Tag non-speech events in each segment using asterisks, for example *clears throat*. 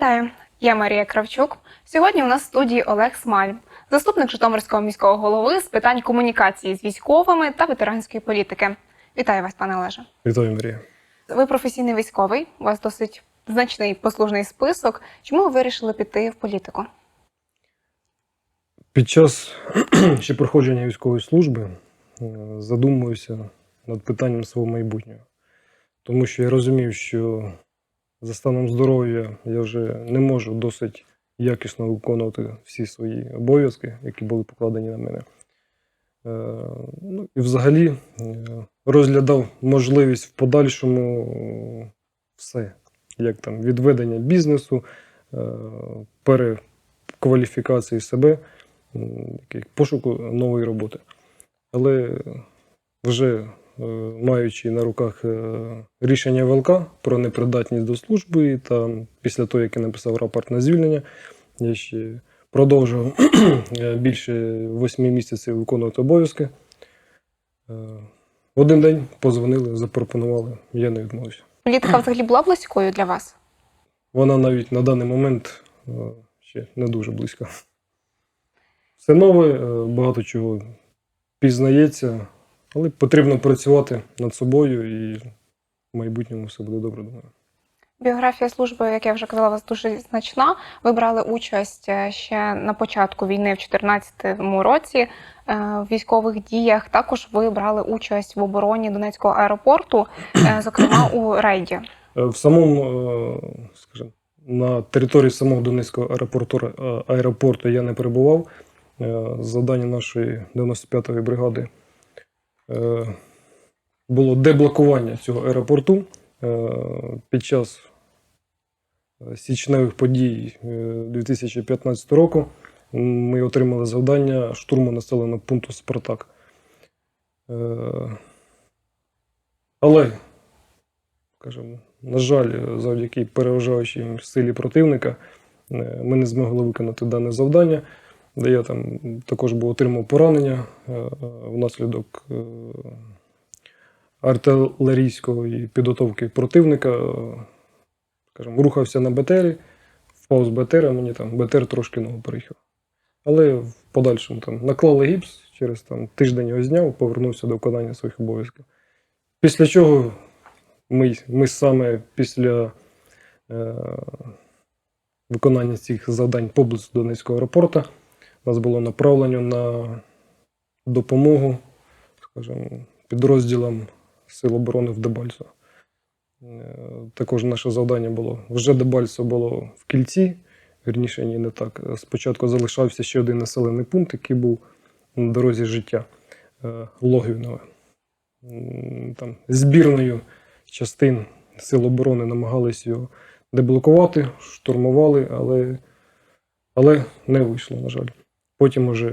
Вітаю, я Марія Кравчук. Сьогодні у нас в студії Олег Смаль, заступник Житомирського міського голови з питань комунікації з військовими та ветеранської політики. Вітаю вас, пане Олеже. Вітаю, Марія. Ви професійний військовий, у вас досить значний послужний список. Чому ви вирішили піти в політику? Під час *clears throat* ще проходження військової служби е, задумуюся над питанням свого майбутнього. Тому що я розумів, що за станом здоров'я я вже не можу досить якісно виконувати всі свої обов'язки, які були покладені на мене. Е, Ну, і взагалі е, розглядав можливість в подальшому е, все, як там відведення бізнесу, перекваліфікації себе, пошуку нової роботи. Але вже маючи на руках е, рішення ВЛК про непридатність до служби, та після того, як я написав рапорт на звільнення, я ще продовжував *clears throat* е, більше восьми місяців виконувати обов'язки. Е, один день позвонили, запропонували, я не відмовився. Політика взагалі була близькою для вас? Вона навіть на даний момент е, ще не дуже близька. Все нове, е, багато чого пізнається, але потрібно працювати над собою і в майбутньому все буде добре, думаю. Біографія служби, як я вже казала, у вас дуже значна. Ви брали участь е, ще на початку війни в 2014 році е, в військових діях. Також ви брали участь в обороні Донецького аеропорту, е, зокрема у рейді. В самому, скажімо, на території самого Донецького аеропорту, аеропорту я не перебував. Завдання нашої 95-ї бригади було деблокування цього аеропорту Е, під час е, січневих подій е, 2015 року. Ми отримали завдання штурму населеного пункту Спартак. Е, Але скажімо, на жаль, завдяки переважаючій силі противника е, ми не змогли виконати дане завдання, де я там також був отримав поранення е, е, внаслідок е, артилерійської підготовки противника. Скажімо, рухався на БТРі, впав з БТРа, мені там БТР трошки ногу переїхав. Але в подальшому там наклали гіпс, через там, тиждень його зняв, повернувся до виконання своїх обов'язків. Після чого ми, ми саме після е, виконання цих завдань поблизу Донецького аеропорту нас було направлено на допомогу, скажімо, підрозділам Сил оборони в Дебальцо. Е, Також наше завдання було вже Дебальцо було в кільці, вірніше, ні, не так. Спочатку залишався ще один населений пункт, який був на дорозі життя е, Логвінове. Там збірною частин Сил оборони намагались його деблокувати, штурмували, але, але не вийшло, на жаль. Потім уже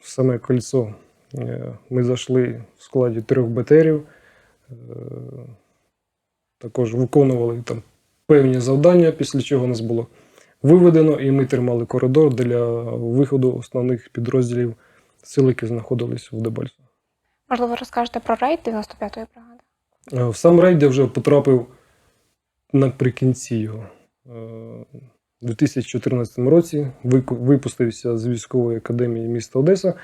в саме кольцо е, ми зайшли в складі трьох БТРів, е, також виконували там певні завдання, після чого нас було виведено, і ми тримали коридор для виходу основних підрозділів сил, які знаходились в Дебальцю. Можливо, розкажете про рейд 95-ї бригади? Е, В сам рейд я вже потрапив наприкінці його. У 2014 році випустився з військової академії міста Одеса.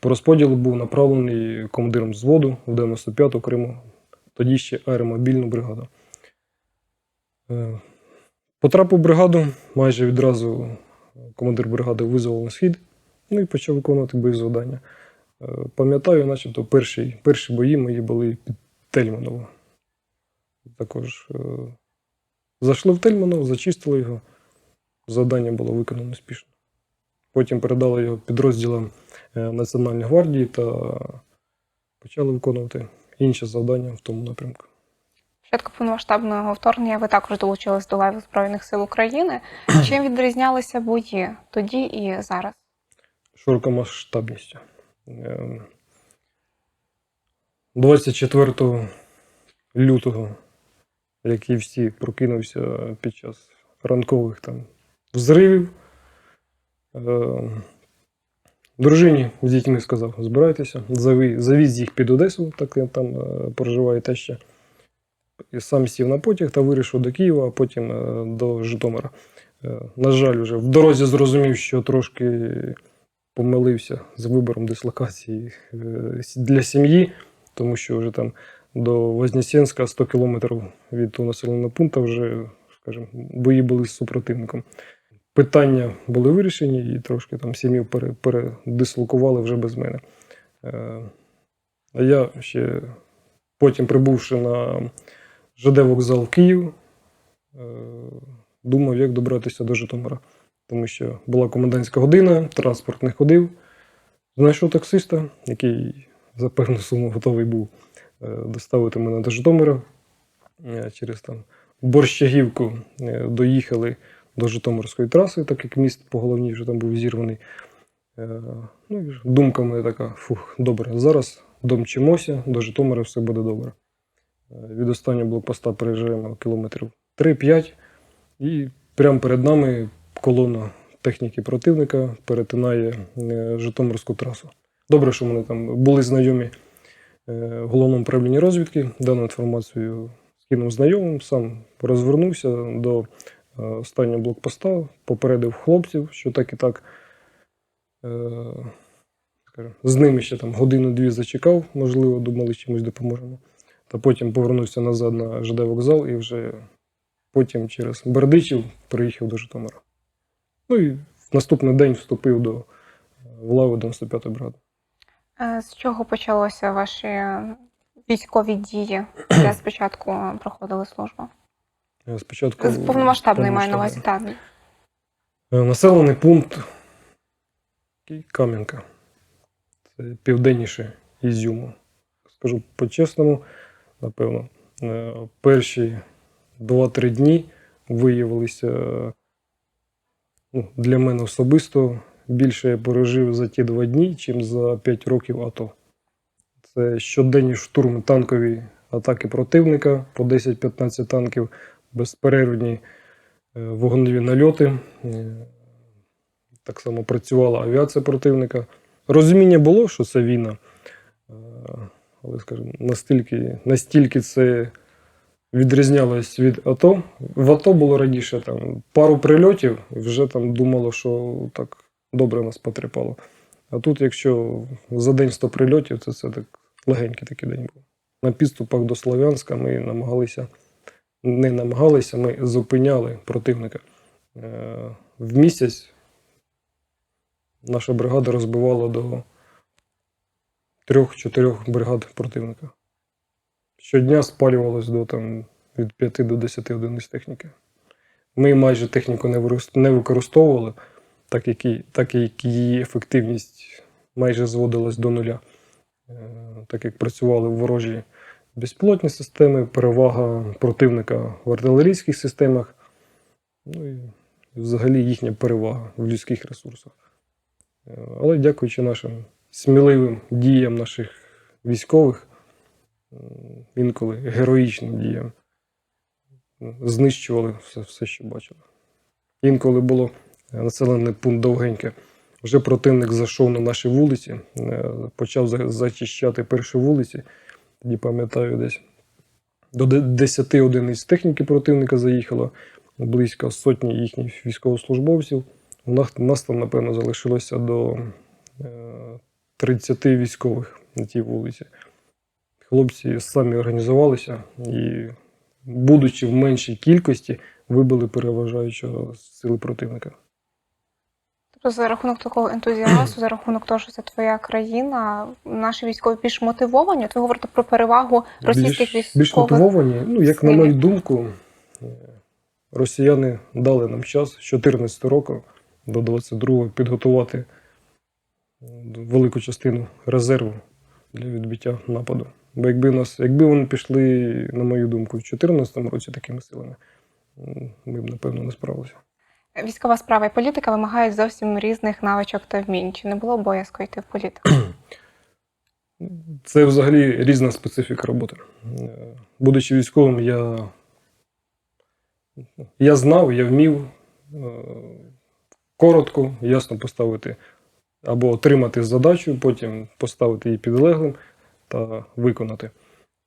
По розподілу був направлений командиром взводу в 95-ту окрему, тоді ще аеромобільну бригаду. Е, Потрапив бригаду, майже відразу командир бригади визвав на схід, ну і почав виконувати бої завдання. Е, Пам'ятаю, начебто, перші, перші бої мої були під Тельманово. Також е, зайшли в Тельманово, зачистили його. Завдання було виконано успішно. Потім передали його підрозділам е, Національної гвардії та почали виконувати інші завдання в тому напрямку. Початку повномасштабного вторгнення ви також долучились до лав Збройних сил України. *clears throat* Чим відрізнялися бої тоді і зараз? широкомасштабністю. Ем, 24 лютого, як і всі, прокинувся під час ранкових там взривів. Ем, Дружині з дітьми сказав: збирайтеся, завіз їх під Одесу, так там е, проживає теща. І сам сів на потяг та вирішив до Києва, а потім е, до Житомира. Е, На жаль, вже в дорозі зрозумів, що трошки помилився з вибором дислокації е, для сім'ї, тому що вже там до Вознесенська 100 кілометрів від того населеного пункту вже, скажімо, бої були з супротивником. Питання були вирішені, і трошки там сім'ю передислокували вже без мене. Е, А я ще потім прибувши на ЖД вокзал в Київ, е, думав, як добратися до Житомира. Тому що була комендантська година, транспорт не ходив. Знайшов таксиста, який за певну суму готовий був е, доставити мене до Житомира. Через там Борщагівку доїхали до Житомирської траси, так як міст по головній вже там був зірваний. Е, Ну, думка моя така: фух, добре, зараз домчимося, до Житомира все буде добре. Е, Від останнього блокпоста переїжджаємо кілометрів 3-5, і прямо перед нами колона техніки противника перетинає е, Житомирську трасу. Добре, що вони там були знайомі в головному управлінні розвідки. Дану інформацію скинув знайомим, сам розвернувся до останнього блокпоста, попередив хлопців, що так і так. е, З ними ще там годину-дві зачекав, можливо, думали, чимось допоможемо. Та потім повернувся назад на ЖД вокзал і вже потім через Бердичів приїхав до Житомира. Ну і в наступний день вступив до е, в лави 95-ї бригади. Е, З чого почалося ваші е, військові дії, де спочатку проходили службу? Спочатку З повномасштабної маю на увазі, так. Е, Населений пункт Кам'янка. Це південніше Ізюму. Скажу по-чесному, напевно, е, перші 2-3 дні виявилися ну, для мене особисто більше я пережив за ті два дні, чим за 5 років АТО. Це щоденні штурми танкові атаки противника по 10-15 танків, безперервні е, вогневі нальоти. Е, Так само працювала авіація противника. Розуміння було, що це війна, е, але, скажімо, настільки, настільки це відрізнялось від АТО. В АТО було раніше там, пару прильотів, і вже там думало, що так добре нас потріпало. А тут, якщо за день 100 прильотів, то це так легенький такий день був. На підступах до Слов'янська ми намагалися, не намагалися, ми зупиняли противника. Е, В місяць наша бригада розбивала до трьох-чотирьох бригад противника. Щодня спалювалось до там, від 5 до 10 одиниць техніки. Ми майже техніку не використовували, так як, і, так як її ефективність майже зводилась до нуля. Е, Так як працювали в ворожі безпілотні системи, перевага противника в артилерійських системах, ну і взагалі їхня перевага в людських ресурсах. Е, Але дякуючи нашим сміливим діям наших військових, інколи героїчним діям, знищували все, все, що бачили. Інколи було е, населений пункт довгеньке. Вже противник зайшов на наші вулиці, е, почав зачищати перші вулиці. Тоді пам'ятаю, десь до 10 одиниць техніки противника заїхало, близько сотні їхніх військовослужбовців. У нас, там, напевно, залишилося до е, 30 військових на тій вулиці. Хлопці самі організувалися і, будучи в меншій кількості, вибили переважаючого сили противника. Тобто за рахунок такого ентузіазму, за рахунок того, що це твоя країна, наші військові більш мотивовані. От ви говорите про перевагу російських більш, більш військових. мотивовані. Ну, як на мою думку, е, росіяни дали нам час з 14 року до 22 підготувати велику частину резерву для відбиття нападу. Бо якби нас, якби вони пішли, на мою думку, в 2014 році такими силами, ми б, напевно, не справилися. Військова справа і політика вимагають зовсім різних навичок та вмінь. Чи не було обов'язку йти в політику? *clears throat* Це взагалі різна специфіка роботи. Е, Будучи військовим, я, я знав, я вмів е, коротко, ясно поставити або отримати задачу, потім поставити її підлеглим та виконати.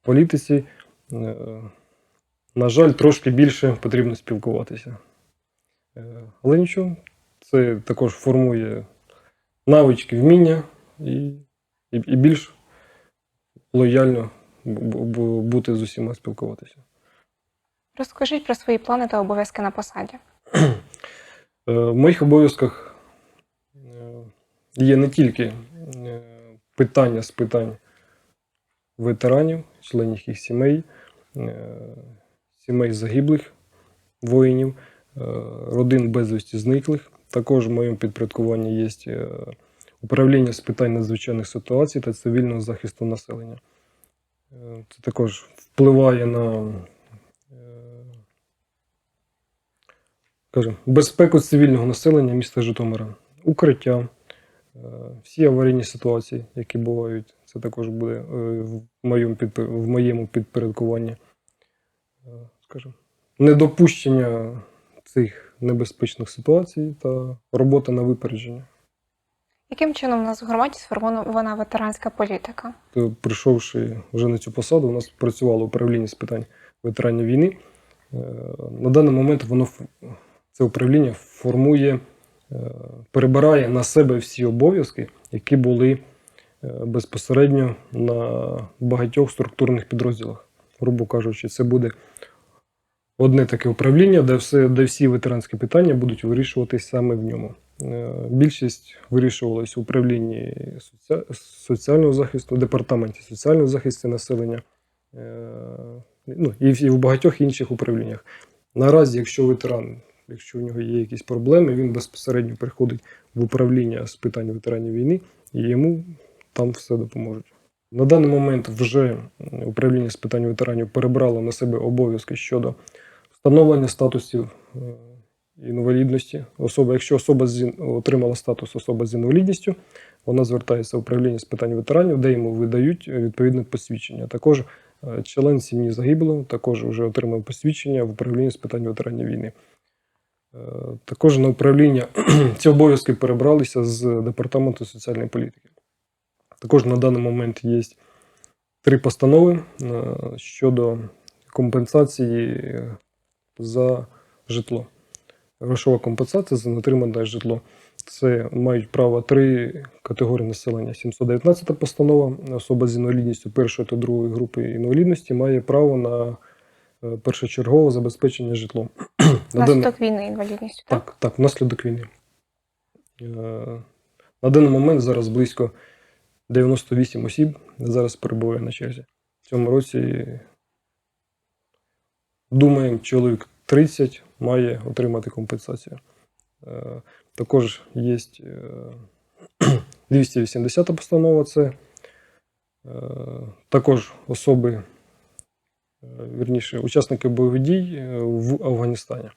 В політиці, е, на жаль, трошки більше потрібно спілкуватися. Е, Але нічого, це також формує навички, вміння і, і, і більш лояльно бу- бу- бути з усіма спілкуватися. Розкажіть про свої плани та обов'язки на посаді. *clears throat* Е, В моїх обов'язках е, є не тільки питання з питань ветеранів, членів їх сімей, сімей загиблих воїнів, родин безвісті зниклих. Також в моєму підпорядкуванні є е, управління з питань надзвичайних ситуацій та цивільного захисту населення. Е, Це також впливає на е, скажімо, безпеку цивільного населення міста Житомира, укриття, е, всі аварійні ситуації, які бувають, це також буде е, в моєму, в моєму підпорядкуванні. Е, Скажімо, недопущення цих небезпечних ситуацій та робота на випередження. Яким чином у нас в громаді сформована ветеранська політика? То, прийшовши вже на цю посаду, у нас працювало управління з питань ветеранів війни. Е, На даний момент воно це управління формує, е, перебирає на себе всі обов'язки, які були е, безпосередньо на багатьох структурних підрозділах. Грубо кажучи, це буде одне таке управління, де, все, де всі ветеранські питання будуть вирішуватись саме в ньому. Е, Більшість вирішувалась в управлінні соціального захисту, департаменті соціального захисту населення, е, ну, і в- і в багатьох інших управліннях. Наразі, якщо ветеран, якщо у нього є якісь проблеми, він безпосередньо приходить в управління з питань ветеранів війни, і йому там все допоможуть. На даний момент вже управління з питань ветеранів перебрало на себе обов'язки щодо встановлення статусів е, інвалідності. Особа, якщо особа з, отримала статус особа з інвалідністю, вона звертається в управління з питань ветеранів, де йому видають е, відповідне посвідчення. Також е, член сім'ї загиблого також вже отримав посвідчення в управлінні з питань ветеранів війни. Також на управління *clears throat* ці обов'язки перебралися з департаменту соціальної політики. Також на даний момент є три постанови щодо компенсації за житло. Грошова компенсація за нетримане житло. Це мають право три категорії населення. 719 постанова. Особа з інвалідністю першої та другої групи інвалідності має право на е, першочергове забезпечення житлом. *clears throat* На війни інвалідністю, так? так, так, внаслідок війни. Е, На даний момент зараз близько 98 осіб зараз перебуває на черзі. В цьому році, думаємо, чоловік 30 має отримати компенсацію. Е, Також є *clears throat* 280 постанова. Це е, також особи, е, вірніше, учасники бойових дій е, в Афганістані.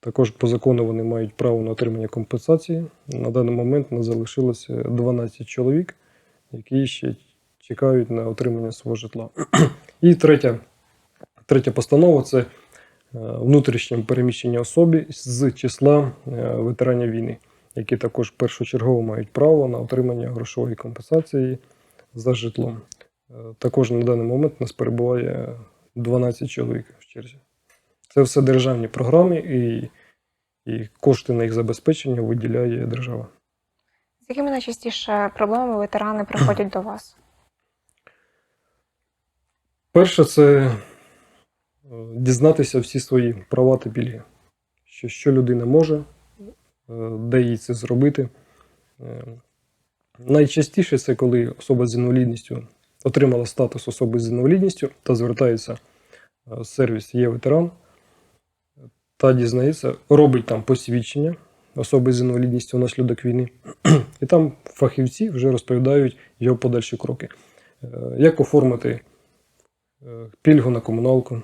Також по закону вони мають право на отримання компенсації. На даний момент нас залишилося 12 чоловік, які ще чекають на отримання свого житла. *clears throat* І третя, третя постанова це е, внутрішнє переміщення особи з числа е, ветеранів війни, які також першочергово мають право на отримання грошової компенсації за житлом. Е, Також на даний момент нас перебуває 12 чоловік в черзі. Це все державні програми, і, і кошти на їх забезпечення виділяє держава. З якими найчастіше проблемами ветерани приходять до вас? Перше, це дізнатися всі свої права та пільги. Що, що людина може, е, де їй це зробити. Е, Найчастіше це коли особа з інвалідністю отримала статус особи з інвалідністю та звертається е, в сервіс є ветеран та дізнається, робить там посвідчення особи з інвалідністю внаслідок війни. І там фахівці вже розповідають його подальші кроки. Е, Як оформити е, пільгу на комуналку, е,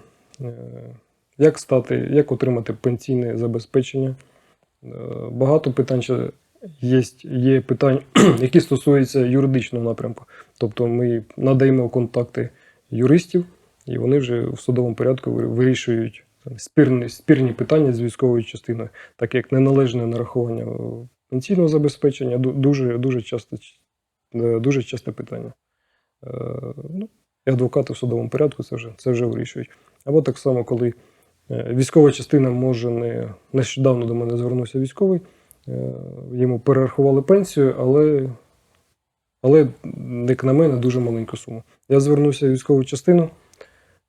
як стати, як отримати пенсійне забезпечення. Е, Багато питань ще є, є питань, *clears throat* які стосуються юридичного напрямку. Тобто ми надаємо контакти юристів, і вони вже в судовому порядку вирішують спірні, спірні питання з військовою частиною, так як неналежне нарахування е, пенсійного забезпечення дуже, дуже, часто, е, дуже часте питання. Е, Ну, і адвокати в судовому порядку це вже, це вже вирішують. Або так само, коли Е, Військова частина може не нещодавно до мене звернувся військовий. е, Йому перерахували пенсію, але, але як на мене, дуже маленьку суму. Я звернувся в військову частину,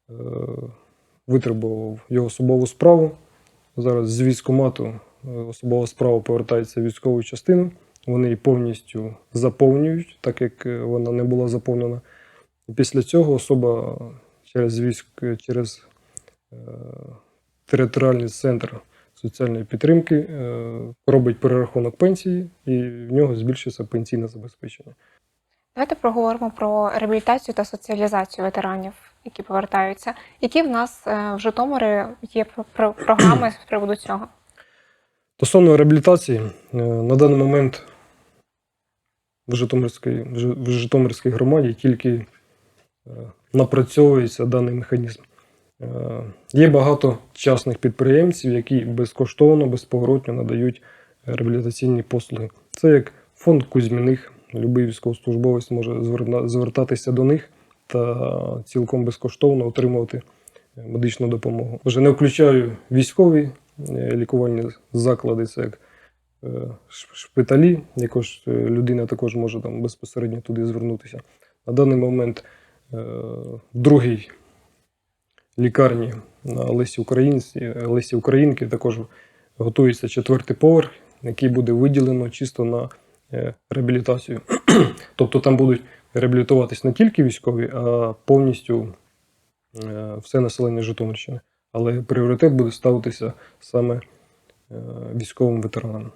е, витребував його особову справу. Зараз з військкомату е, особова справа повертається в військову частину. Вони її повністю заповнюють, так як вона не була заповнена. Після цього особа через військ, через е, територіальний центр соціальної підтримки е, робить перерахунок пенсії, і в нього збільшується пенсійне забезпечення. Давайте проговоримо про реабілітацію та соціалізацію ветеранів, які повертаються. Які в нас е, в Житомирі є про- про- програми з приводу цього? Стосовно реабілітації, е, на даний момент в Житомирській, в Житомирській громаді тільки е, напрацьовується даний механізм. Е, Є багато частних підприємців, які безкоштовно, безповоротно надають реабілітаційні послуги. Це як фонд Кузьміних, будь-який військовослужбовець може звертатися до них та цілком безкоштовно отримувати е, медичну допомогу. Вже не включаю військові е, лікувальні заклади, це як е, шпиталі, якож е, людина також може там безпосередньо туди звернутися. На даний момент е, другій лікарні на Лесі Українці, Лесі Українки також готується четвертий поверх, який буде виділено чисто на е, реабілітацію. *clears throat* тобто там будуть реабілітуватись не тільки військові, а повністю е, все населення Житомирщини. Але пріоритет буде ставитися саме е, військовим ветеранам.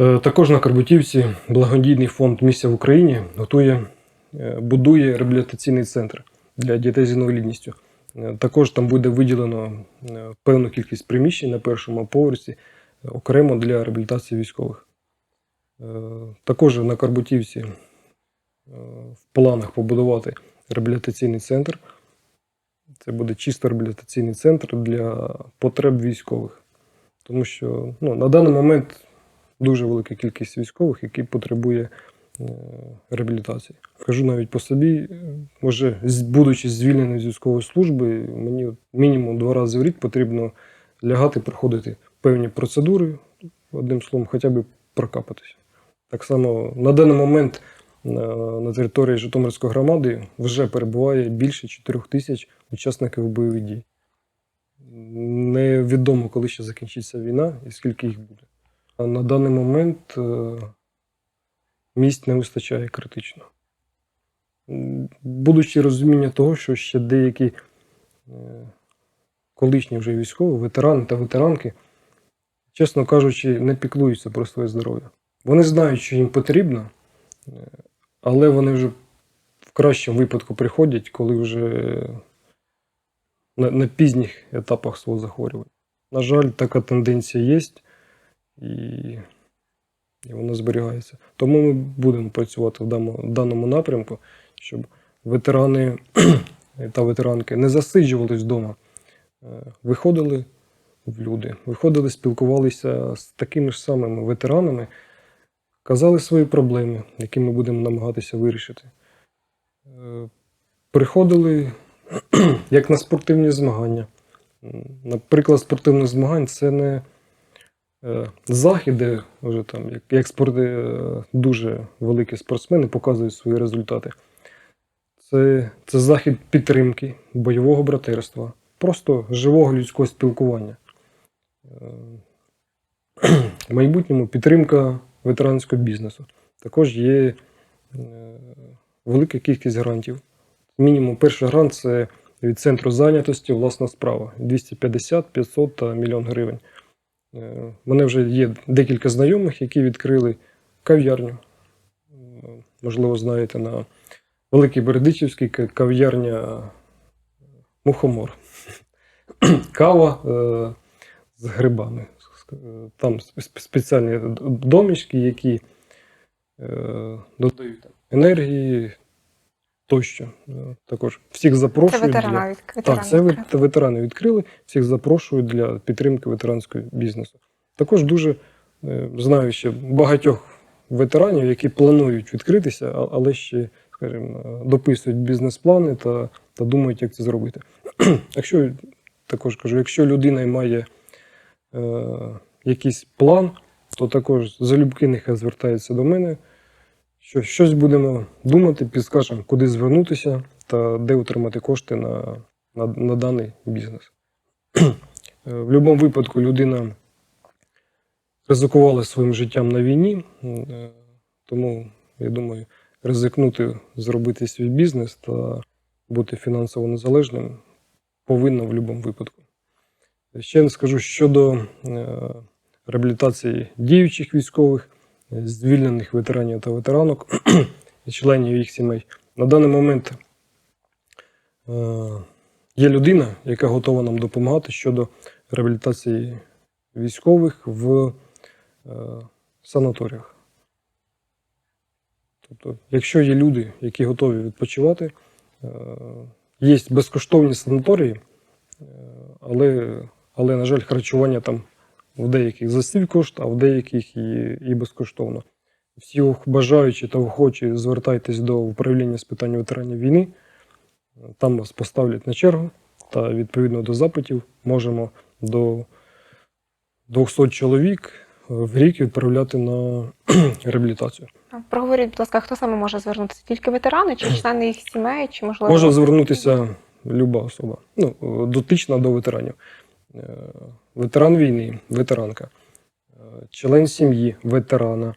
Е, Також на Карбутівці благодійний фонд Місія в Україні готує, е, будує реабілітаційний центр для дітей з інвалідністю. Е, Також там буде виділено е, певну кількість приміщень на першому поверсі е, окремо для реабілітації військових. Е, Також на Карбутівці е, в планах побудувати реабілітаційний центр. Це буде чисто реабілітаційний центр для потреб військових. Тому що ну, на даний момент дуже велика кількість військових, які потребує е, реабілітації. Кажу навіть по собі, е, може, будучи звільненим з військової служби, мені мінімум два рази в рік потрібно лягати, проходити певні процедури, одним словом, хоча б прокапатися. Так само на даний момент на, на території Житомирської громади вже перебуває більше 4 тисяч учасників бойових дій. Невідомо, коли ще закінчиться війна і скільки їх буде. А на даний момент е, місць не вистачає критично. Будучи розуміння того, що ще деякі е, колишні вже військові, ветерани та ветеранки, чесно кажучи, не піклуються про своє здоров'я. Вони знають, що їм потрібно, е, але вони вже в кращому випадку приходять, коли вже на, на пізніх етапах свого захворювання. На жаль, така тенденція є, і, і вона зберігається. Тому ми будемо працювати в даному, даному напрямку, щоб ветерани *clears throat* та ветеранки не засиджувались вдома, е, виходили в люди, виходили, спілкувалися з такими ж самими ветеранами, казали свої проблеми, які ми будемо намагатися вирішити. Е, Приходили *clears throat* як на спортивні змагання. Наприклад, спортивних змагань це не е, захід, вже там, як, як спорти, е, дуже великі спортсмени показують свої результати. Це, це захід підтримки, бойового братерства, просто живого людського спілкування. Е, *clears throat* В майбутньому підтримка ветеранського бізнесу. Також є велика кількість грантів. Мінімум перший грант це від центру зайнятості власна справа 250, 500 та мільйон гривень. Е, мене вже є декілька знайомих, які відкрили кав'ярню. Е, Можливо, знаєте, на Великій Бередичівській ка- кав'ярня Мухомор. *clears throat* Кава е, з грибами. Е, Там спеціальні домішки, які е, додають енергії тощо. Е, Також всіх Це запрошую. для- ветерани так, це відкрили. ветерани відкрили. Всіх запрошую для підтримки ветеранського бізнесу. Також дуже е, знаю ще багатьох ветеранів, які планують відкритися, але ще, скажімо, дописують бізнес-плани та, та думають, як це зробити. *clears throat* Якщо також кажу, якщо людина має е, якийсь план, то також залюбки нехай звертається до мене. Що щось будемо думати, підскажемо, куди звернутися та де отримати кошти на, на, на даний бізнес. *clears throat* Е, В будь-якому випадку людина ризикувала своїм життям на війні, е, тому я думаю, ризикнути зробити свій бізнес та бути фінансово незалежним повинна в будь-якому випадку. Ще не скажу щодо е, реабілітації діючих військових, звільнених ветеранів та ветеранок і членів їх сімей. На даний момент е, є людина, яка готова нам допомагати щодо реабілітації військових в е, санаторіях. Тобто, якщо є люди, які готові відпочивати, е, є безкоштовні санаторії, але, але, на жаль, харчування там в деяких за свій кошт, а в деяких і, і безкоштовно. Всі бажаючі та охочі звертайтесь до управління з питань ветеранів війни. Там вас поставлять на чергу, та відповідно до запитів можемо до 200 чоловік в рік відправляти на *clears throat* реабілітацію. Проговоріть, будь ласка, хто саме може звернутися? Тільки ветерани, чи члени їх сімей, чи можливо Може звернутися люба особа, ну, дотична до ветеранів. Е, Ветеран війни, ветеранка, е, член сім'ї ветерана,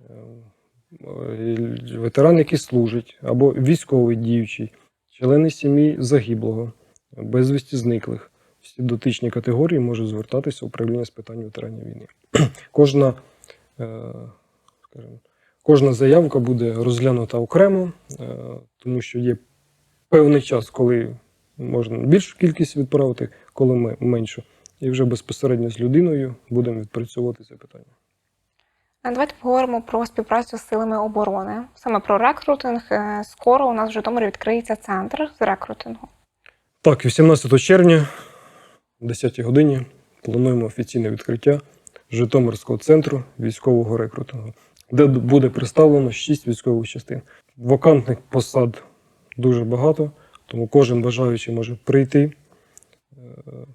е, ветеран, який служить, або військовий діючий, члени сім'ї загиблого, безвісті зниклих. Всі дотичні категорії можуть звертатися в управління з питань ветеранів війни. *clears throat* Кожна, кожна заявка буде розглянута окремо, тому що є певний час, коли можна більшу кількість відправити, коли ми меншу. І вже безпосередньо з людиною будемо відпрацьовувати це питання. Е, Давайте поговоримо про співпрацю з силами оборони, саме про рекрутинг. Е, Скоро у нас в Житомирі відкриється центр з рекрутингу. Так, 18 червня, о 10 годині, плануємо офіційне відкриття Житомирського центру військового рекрутингу, де буде представлено 6 військових частин. Вакантних посад дуже багато, тому кожен бажаючий може прийти. Е,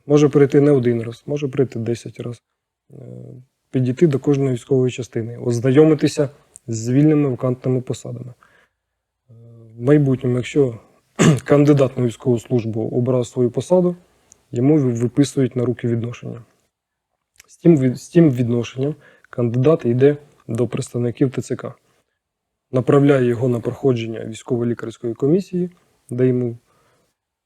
Може прийти не один раз, може прийти 10 разів. Е, Підійти до кожної військової частини, ознайомитися з вільними вакантними посадами. Е, В майбутньому, якщо *clears throat* кандидат на військову службу обрав свою посаду, йому виписують на руки відношення. З тим, з тим відношенням кандидат йде до представників ТЦК, направляє його на проходження військово-лікарської комісії, де йому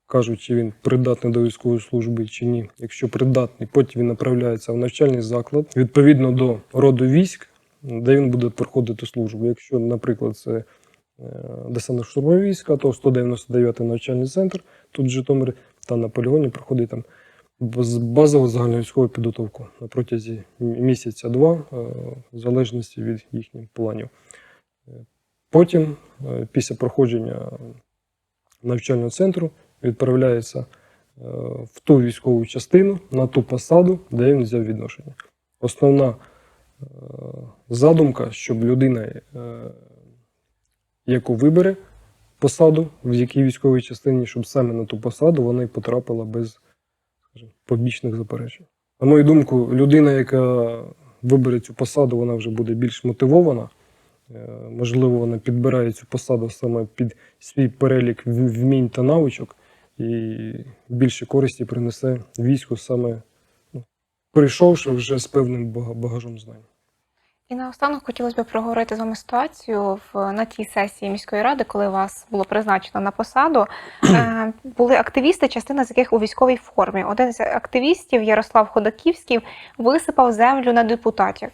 кажуть, чи він придатний до військової служби чи ні. Якщо придатний, потім він направляється в навчальний заклад відповідно до роду військ, де він буде проходити службу. Якщо, наприклад, це е, десантно-штурмові війська, то 199-й навчальний центр тут в Житомирі та на полігоні проходить там базову загальновійськову підготовку на протязі місяця-два, е, в залежності від їхніх планів. Е, Потім, після проходження навчального центру, відправляється е, в ту військову частину, на ту посаду, де він взяв відношення. Основна е, задумка, щоб людина, е, яку вибере посаду, в якій військовій частині, щоб саме на ту посаду вона й потрапила без скажімо, побічних заперечень. На мою думку, людина, яка вибере цю посаду, вона вже буде більш мотивована. Е, Можливо, вона підбирає цю посаду саме під свій перелік вмінь та навичок, і більше користі принесе війську саме ну, прийшовши вже з певним бага- багажом знань. І наостанок хотілося б проговорити з вами ситуацію в на тій сесії міської ради, коли вас було призначено на посаду. *clears throat* Е, були активісти, частина з яких у військовій формі. Один з активістів, Ярослав Ходаківський, висипав землю на депутатів.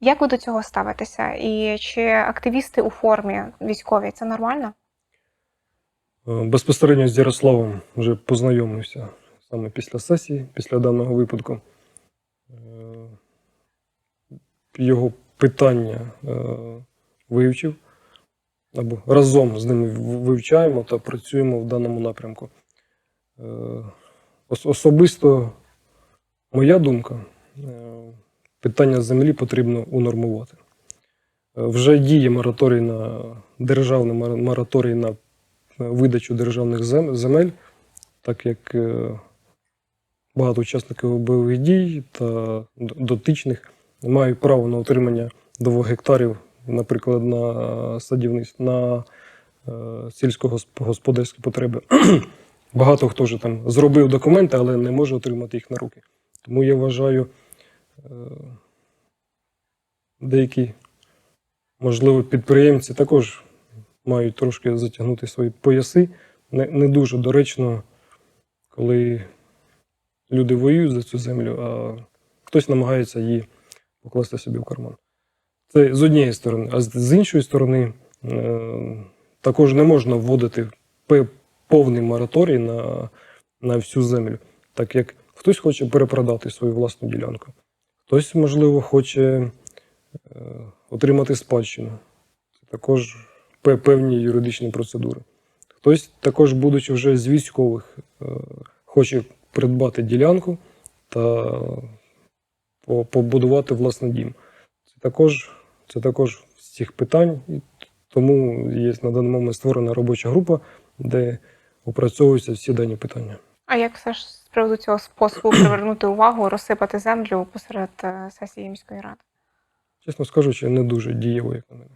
Як ви до цього ставитеся? І чи активісти у формі військовій це нормально? Е, Безпосередньо з Ярославом вже познайомився саме після сесії, після даного випадку. Е, Його питання е, вивчив, або разом з ними вивчаємо та працюємо в даному напрямку. Особисто моя думка, питання землі потрібно унормувати. Е, Вже діє мораторій на державний мораторій на видачу державних земель, так як е, багато учасників бойових дій та дотичних мають право на отримання 2 гектарів, наприклад, на садівництво, на е, сільськогосподарські потреби. *clears throat* Багато хто вже там зробив документи, але не може отримати їх на руки. Тому я вважаю, е, деякі, можливо, підприємці також мають трошки затягнути свої пояси. Не, не дуже доречно, коли люди воюють за цю землю, а хтось намагається її покласти собі в карман. Це з однієї сторони. А з, з іншої сторони, е, також не можна вводити повний мораторій на, на всю землю, так як хтось хоче перепродати свою власну ділянку, хтось, можливо, хоче е, отримати спадщину. Це також певні юридичні процедури. Хтось також, будучи вже з військових, е, хоче придбати ділянку та побудувати власний дім. Це також, це також з цих питань, тому є на даний момент створена робоча група, де опрацьовуються всі дані питання. А як все ж приводу цього способу *clears throat* привернути увагу, розсипати землю посеред е, сесії міської ради? Чесно скажучи, не дуже дієво, як на мене.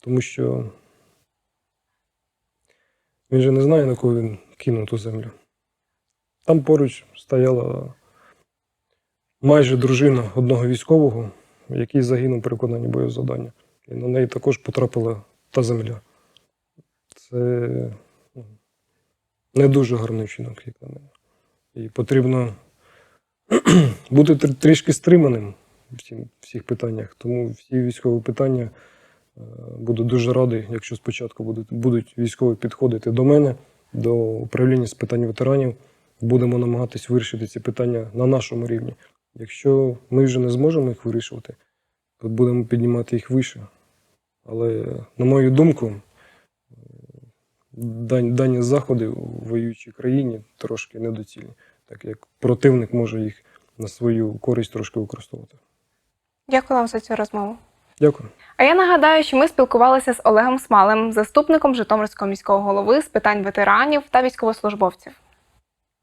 Тому що він же не знає, на кого він кинув ту землю. Там поруч стояла майже дружина одного військового, який загинув при виконанні бойового завдання. І на неї також потрапила та земля. Це ну, не дуже гарний вчинок, як на мене. І потрібно *clears throat* бути трішки стриманим в всіх питаннях. Тому всі військові питання е, буду дуже радий, якщо спочатку будуть, військові підходити до мене, до управління з питань ветеранів. Будемо намагатись вирішити ці питання на нашому рівні. Якщо ми вже не зможемо їх вирішувати, то будемо піднімати їх вище. Але, на мою думку, е, дані заходи у воюючій країні трошки недоцільні, так як противник може їх на свою користь трошки використовувати. Дякую вам за цю розмову. Дякую. А я нагадаю, що ми спілкувалися з Олегом Смалем, заступником Житомирського міського голови з питань ветеранів та військовослужбовців.